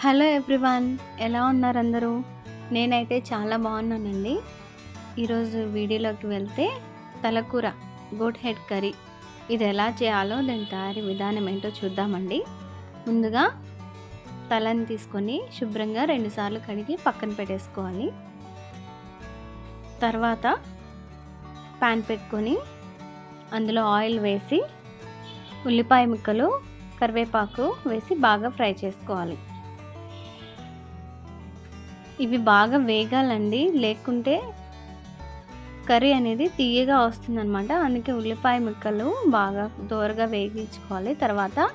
Hello everyone ఎలా ఉన్నారు అందరూ నేనైతే చాలా బాగున్నానండి. ఈరోజు వీడియోలోకి వెళ్తే తలకూర గోట్ హెడ్ కర్రీ. ఇది ఎలా చేయాలో దాని తయారీ విధానం ఏంటో చూద్దామండి. ముందుగా తలని తీసుకొని శుభ్రంగా రెండుసార్లు కడిగి పక్కన పెట్టేసుకోవాలి. తర్వాత ప్యాన్ పెట్టుకొని అందులో ఆయిల్ వేసి ఉల్లిపాయ ముక్కలు కరివేపాకు వేసి బాగా ఫ్రై చేసుకోవాలి. ఇవి బాగా వేగాలండి. లేకుంటే కర్రీ అనేది తీయగా వస్తుందన్నమాట. అందుకే ఉల్లిపాయ ముక్కలు బాగా దోరగా వేగించుకోవాలి. తర్వాత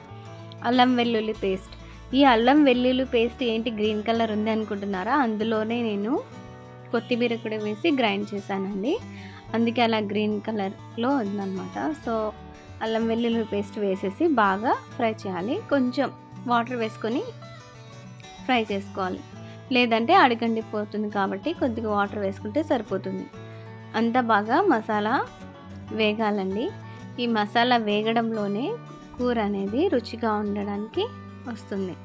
అల్లం వెల్లుల్లి పేస్ట్. ఈ అల్లం వెల్లుల్లి పేస్ట్ ఏంటి గ్రీన్ కలర్ ఉంది అనుకుంటున్నారా? అందులోనే నేను కొత్తిమీర కూడా వేసి గ్రైండ్ చేశానండి. అందుకే అలా గ్రీన్ కలర్లో ఉందన్నమాట. సో అల్లం వెల్లుల్లి పేస్ట్ వేసేసి బాగా ఫ్రై చేయాలి. కొంచెం వాటర్ వేసుకొని ఫ్రై చేసుకోవాలి. లేదంటే అడగండి పోతుంది కాబట్టి కొద్దిగా వాటర్ వేసుకుంటే సరిపోతుంది. అంత బాగా మసాలా వేగాలండి. ఈ మసాలా వేగడంలోనే కూర అనేది రుచిగా ఉండడానికి వస్తుంది.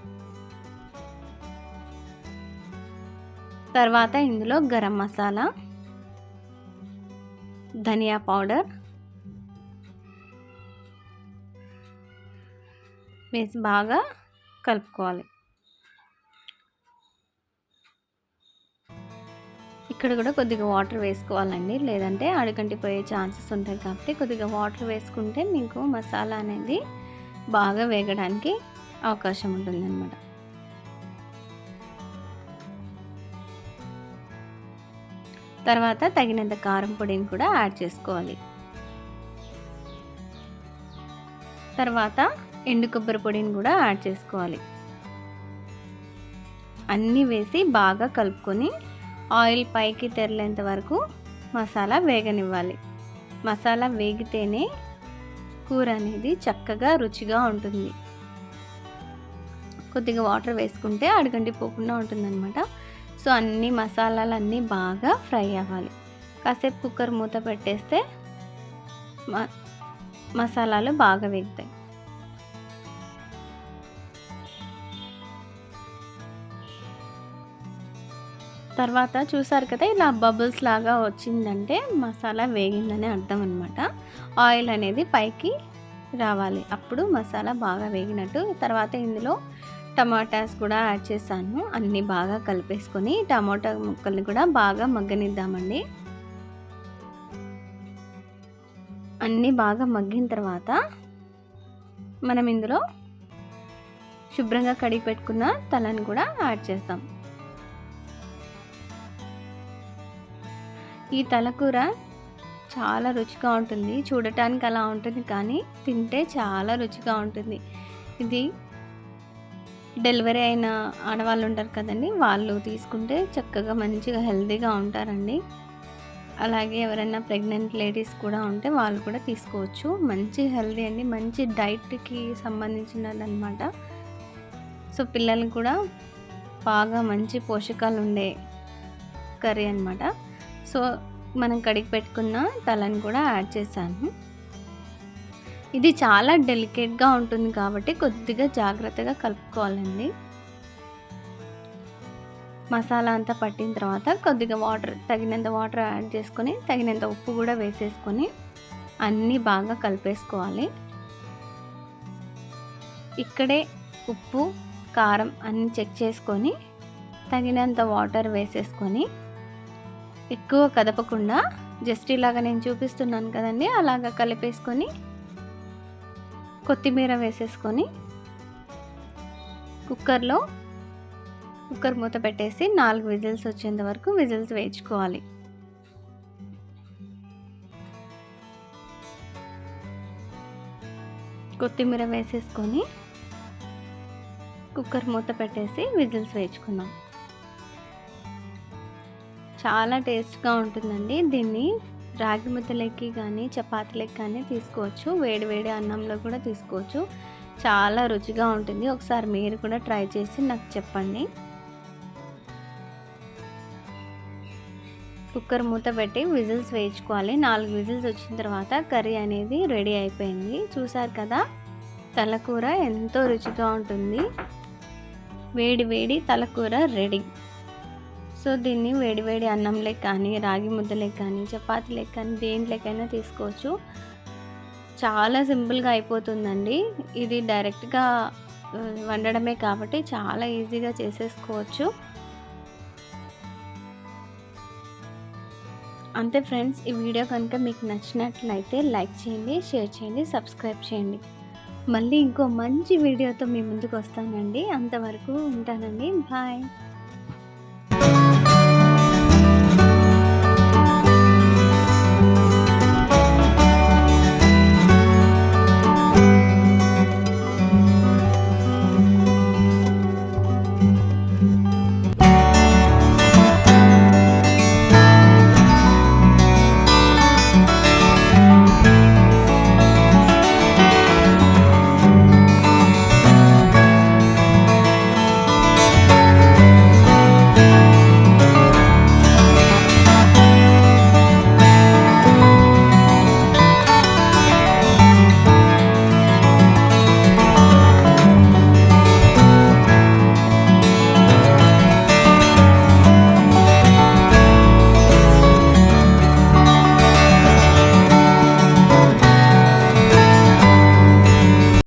తర్వాత ఇందులో గరం మసాలా ధనియా పౌడర్ వేసి బాగా కలుపుకోవాలి. ఇక్కడ కూడా కొద్దిగా వాటర్ వేసుకోవాలండి. లేదంటే అడుగంటిపోయే ఛాన్సెస్ ఉంటాయి కాబట్టి కొద్దిగా వాటర్ వేసుకుంటే మీకు మసాలా అనేది బాగా వేగడానికి అవకాశం ఉంటుందన్నమాట. తర్వాత తగినంత కారం పొడిని కూడా యాడ్ చేసుకోవాలి. తర్వాత ఎండు కొబ్బరి పొడిని కూడా యాడ్ చేసుకోవాలి. అన్నీ వేసి బాగా కలుపుకొని ఆయిల్ పైకి తెరలేంత వరకు మసాలా వేగనివ్వాలి. మసాలా వేగితేనే కూర అనేది చక్కగా రుచిగా ఉంటుంది. కొద్దిగా వాటర్ వేసుకుంటే అడగండి పోకుండా ఉంటుందన్నమాట. సో అన్ని మసాలాలు అన్నీ బాగా ఫ్రై అవ్వాలి. కాసేపు కుక్కర్ మూత పెట్టేస్తే మసాలాలు బాగా వేగుతాయి. తర్వాత చూసారు కదా ఇలా బబుల్స్ లాగా వచ్చిందంటే మసాలా వేగిందని అర్థం అనమాట ఆయిల్ అనేది పైకి రావాలి. అప్పుడు మసాలా బాగా వేగినట్టు తర్వాత ఇందులో టమాటాస్ కూడా యాడ్ చేశాను. అన్నీ బాగా కలిపేసుకొని టమాటా ముక్కల్ని కూడా బాగా మగ్గనిద్దామండి. అన్నీ బాగా మగ్గిన తర్వాత మనం ఇందులో శుభ్రంగా కడిగి పెట్టుకున్న తలని కూడా యాడ్ చేస్తాం. ఈ తలకూర చాలా రుచిగా ఉంటుంది. చూడటానికి అలా ఉంటుంది కానీ తింటే చాలా రుచిగా ఉంటుంది. ఇది డెలివరీ అయిన ఆడవాళ్ళు ఉంటారు కదండి వాళ్ళు తీసుకుంటే చక్కగా మంచిగా హెల్తీగా ఉంటారండి. అలాగే ఎవరైనా ప్రెగ్నెంట్ లేడీస్ కూడా ఉంటే వాళ్ళు కూడా తీసుకోవచ్చు. మంచి హెల్తీ అండి మంచి డైట్కి సంబంధించినది అనమాట సో పిల్లలు కూడా బాగా మంచి పోషకాలు ఉండే కర్రీ అనమాట సో మనం కడిగి పెట్టుకున్న తలని కూడా యాడ్ చేశాను. ఇది చాలా డెలికేట్గా ఉంటుంది కాబట్టి కొద్దిగా జాగ్రత్తగా కలుపుకోవాలండి. మసాలా అంతా పట్టిన తర్వాత కొద్దిగా వాటర్ తగినంత వాటర్ యాడ్ చేసుకొని తగినంత ఉప్పు కూడా వేసేసుకొని అన్నీ బాగా కలిపేసుకోవాలి. ఇక్కడే ఉప్పు కారం అన్నీ చెక్ చేసుకొని తగినంత వాటర్ వేసేసుకొని ఎక్కువ కదపకుండా జస్ట్ ఇలాగ నేను చూపిస్తున్నాను కదండి అలాగ కలిపేసుకొని కొత్తిమీర వేసేసుకొని కుక్కర్లో కుక్కర్ మూత పెట్టేసి నాలుగు విజిల్స్ వచ్చేంత వరకు విజిల్స్ వేయించుకోవాలి. కొత్తిమీర వేసేసుకొని కుక్కర్ మూత పెట్టేసి విజిల్స్ వేయించుకుందాం. చాలా టేస్ట్గా ఉంటుందండి. దీన్ని రాగి ముద్దలకి కానీ చపాతీలకి కానీ తీసుకోవచ్చు. వేడి వేడి అన్నంలో కూడా తీసుకోవచ్చు. చాలా రుచిగా ఉంటుంది. ఒకసారి మీరు కూడా ట్రై చేసి నాకు చెప్పండి. కుక్కర్ మూత పెట్టి విజిల్స్ వేయించుకోవాలి. నాలుగు విజిల్స్ వచ్చిన తర్వాత కర్రీ అనేది రెడీ అయిపోయింది. చూసారు కదా తలకూర ఎంతో రుచిగా ఉంటుంది. వేడి వేడి తలకూర రెడీ. సో దీన్ని వేడి వేడి కానీ రాగి ముద్దలేకి కానీ చపాతీలోకి కానీ దేంట్లోకైనా తీసుకోవచ్చు. చాలా సింపుల్గా అయిపోతుందండి. ఇది డైరెక్ట్గా వండడమే కాబట్టి చాలా ఈజీగా చేసేసుకోవచ్చు. అంతే ఫ్రెండ్స్ ఈ వీడియో కనుక మీకు నచ్చినట్లయితే లైక్ చేయండి షేర్ చేయండి సబ్స్క్రైబ్ చేయండి. మళ్ళీ ఇంకో మంచి వీడియోతో మీ ముందుకు వస్తానండి. అంతవరకు ఉంటానండి. బాయ్.